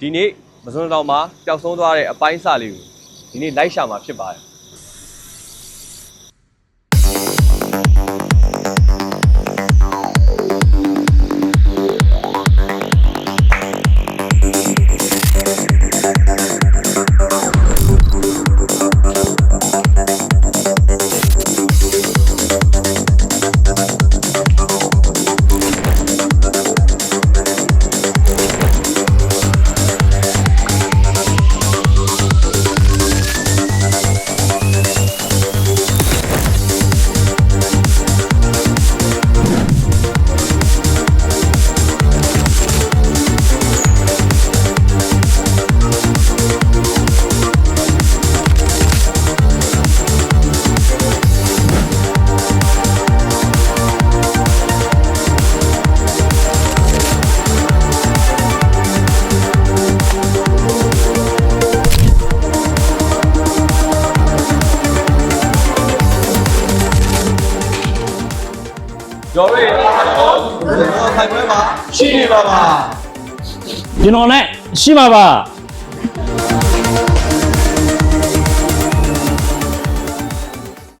ဒီနေ့မစွန်းတောင်မှာပျောက်ဆုံးသွားတဲ့အပိုင်းအစလေးကိုဒီနေ့လိုက်ရှာမှာဖြစ်ပါတယ် ကျော်ရီတော့ခိုင်ပွဲမှာရှိနေပါပါကျွန်တော်နဲ့ရှိပါပါ